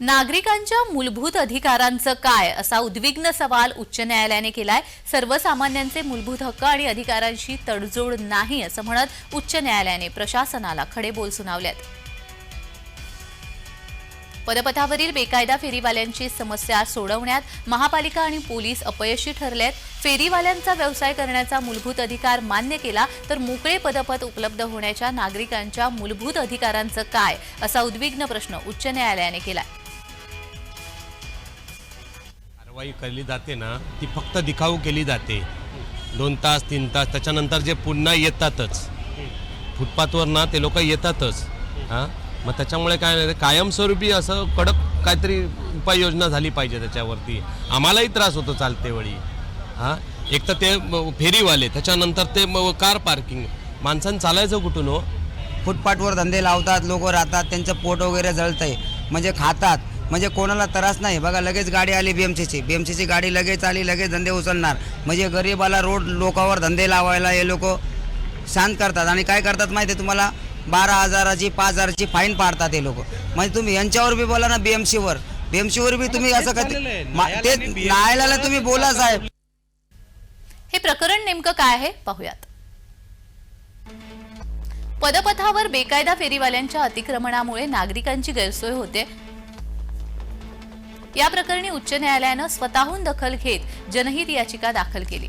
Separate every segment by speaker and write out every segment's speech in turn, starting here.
Speaker 1: नागरिकांच्या मूलभूत अधिकारांचं काय असा उद्विग्न सवाल उच्च न्यायालयाने केलाय. सर्वसामान्यांचे मूलभूत हक्क आणि अधिकारांशी तडजोड नाही असं म्हणत उच्च न्यायालयाने प्रशासनाला खडे बोल सुनावल्यात पदपथावरील बेकायदा फेरीवाल्यांची समस्या सोडवण्यात महापालिका आणि पोलीस अपयशी ठरलेत. फेरीवाल्यांचा व्यवसाय करण्याचा मूलभूत अधिकार मान्य केला तर मोकळे पदपथ उपलब्ध होण्याच्या नागरिकांच्या मूलभूत अधिकारांचं काय असा उद्विग्न प्रश्न उच्च न्यायालयाने केलाय.
Speaker 2: कारवाई केली जाते ना ती फक्त दिखाऊ केली जाते. दोन तास तीन तास त्याच्यानंतर जे पुन्हा येतातच. फुटपाथवर ना ते लोक येतातच. हां? मग त्याच्यामुळे काय कायमस्वरूपी असं कडक काहीतरी उपाययोजना झाली पाहिजे त्याच्यावरती. आम्हालाही त्रास होतो चालते वेळी हां? एक तर ते फेरीवाले त्याच्यानंतर ते कार पार्किंग. माणसानं चालायचं कुठून हो?
Speaker 3: फुटपाथवर धंदे लावतात लोक राहतात त्यांचं पोट वगैरे जळतंय. म्हणजे खातात. म्हणजे कोणाला त्रास नाही. बघा लगेच गाडी आली बी एम सीची बी एम सीची गाडी लगेच आली लगेच धंदे उचलणार. म्हणजे गरीबाला रोड लोकांवर धंदे लावायला हे लोक शांत करतात. आणि काय करतात माहिती आहे तुम्हाला? बारा हजाराची पाच हजाराची फाईन पाडतात हे लोक. म्हणजे तुम्ही यांच्यावर बी बोला ना बी एम सीवर बी एम सीवर बी तुम्ही असं काय ते न्यायालयाला तुम्ही बोला साहेब.
Speaker 1: हे प्रकरण नेमकं काय आहे? पाहूयात. पदपथावर बेकायदा फेरीवाल्यांच्या अतिक्रमणामुळे नागरिकांची गैरसोय होते. या प्रकरणी उच्च न्यायालयानं स्वतःहून दखल घेत जनहित याचिका दाखल केली.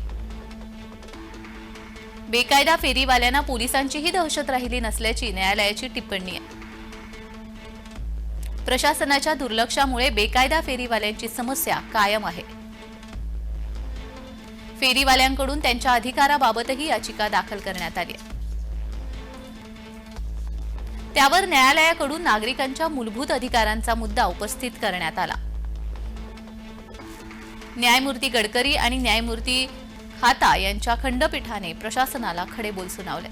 Speaker 1: बेकायदा फेरीवाल्यांना पोलिसांचीही दहशत राहिली नसल्याची न्यायालयाची टिप्पणी आहे. प्रशासनाच्या दुर्लक्षामुळे बेकायदा फेरीवाल्यांची समस्या कायम आहे. फेरीवाल्यांकडून त्यांच्या अधिकाराबाबतही याचिका दाखल करण्यात आली त्यावर न्यायालयाकडून नागरिकांच्या मूलभूत अधिकारांचा मुद्दा उपस्थित करण्यात आला. न्यायमूर्ती गडकरी आणि न्यायमूर्ती खाता यांच्या खंडपीठाने प्रशासनाला खडे बोल सुनावले.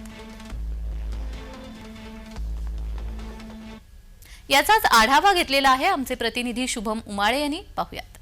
Speaker 1: याचाच आढावा घेतलेला आहे आमचे प्रतिनिधी शुभम उमाळे यांनी. पाहूयात.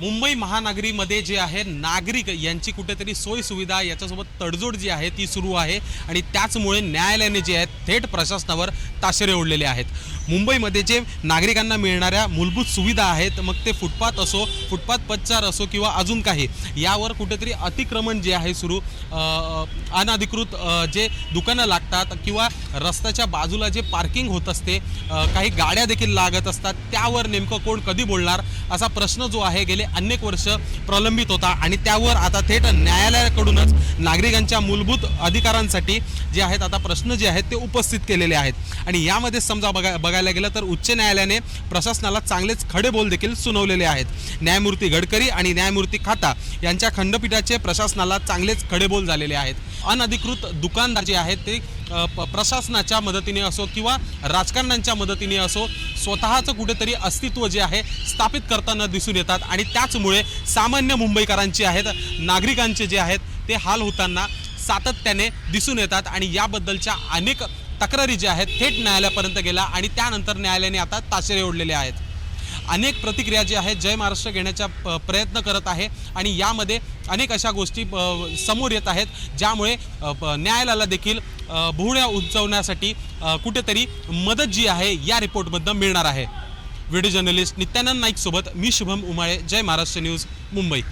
Speaker 4: मुंबई महानगरीमध्ये जे आहे नागरिक यांची कुठेतरी सोय सुविधा याच्यासोबत तडजोड जी आहे ती सुरू आहे. आणि त्याचमुळे न्यायालयाने जे आहे थेट प्रशासनावर ताशेरे ओढलेले आहेत. मुंबईमध्ये जे नागरिकांना मिळणाऱ्या मूलभूत सुविधा आहेत मग ते फुटपाथ असो फुटपाथ पच्चार असो किंवा अजून काही यावर कुठेतरी अतिक्रमण जे आहे सुरू अ, अनधिकृत जे दुकानं लागतात किंवा रस्त्याच्या बाजूला जे पार्किंग होत असते काही गाड्या देखील लागत असतात त्यावर नेमकं कोण कधी बोलणार असा प्रश्न जो आहे गेले अनेक वर्ष प्रलंबित होता. आणि त्यावर आता थेट न्यायालयाकडूनच नागरिकांच्या मूलभूत अधिकारांसाठी जे आहेत आता प्रश्न जे आहेत ते उपस्थित केलेले आहेत. आणि यामध्ये समजा बघा बघायला गेलं तर उच्च न्यायालयाने प्रशासनाला चांगलेच खडे बोल देखील सुनावलेले आहेत. न्यायमूर्ती गडकरी आणि न्यायमूर्ती खाता यांच्या खंडपीठाचे प्रशासनाला चांगलेच खडेबोल झालेले आहेत. अनधिकृत दुकानदार जे आहेत ते प- प्रशासनाच्या मदतीने असो किंवा राजकारण्यांच्या मदतीने असो स्वतःचं कुठेतरी अस्तित्व जे आहे स्थापित करताना दिसून येतात. आणि त्याचमुळे सामान्य मुंबईकरांचे आहेत नागरिकांचे जे आहेत ते हाल होताना सातत्याने दिसून येतात. आणि याबद्दलच्या अनेक तक्रारी ज्या आहेत थेट न्यायालयापर्यंत गेला आणि त्यानंतर न्यायालयाने आता ताशेरे ओढलेले आहेत. अनेक प्रतिक्रिया जी आहेत जय महाराष्ट्र घेण्याचा प- प्रयत्न करत आहे आणि यामध्ये अनेक अशा गोष्टी समोर येत आहेत ज्यामुळे प- न्यायालयाला देखील भुवळ्या उंचवण्यासाठी कुठेतरी मदत जी आहे या रिपोर्टमधनं मिळणार आहे. व्हिडिओ जर्नलिस्ट नित्यानंद नाईकसोबत मी शुभम उमाळे जय महाराष्ट्र न्यूज मुंबई.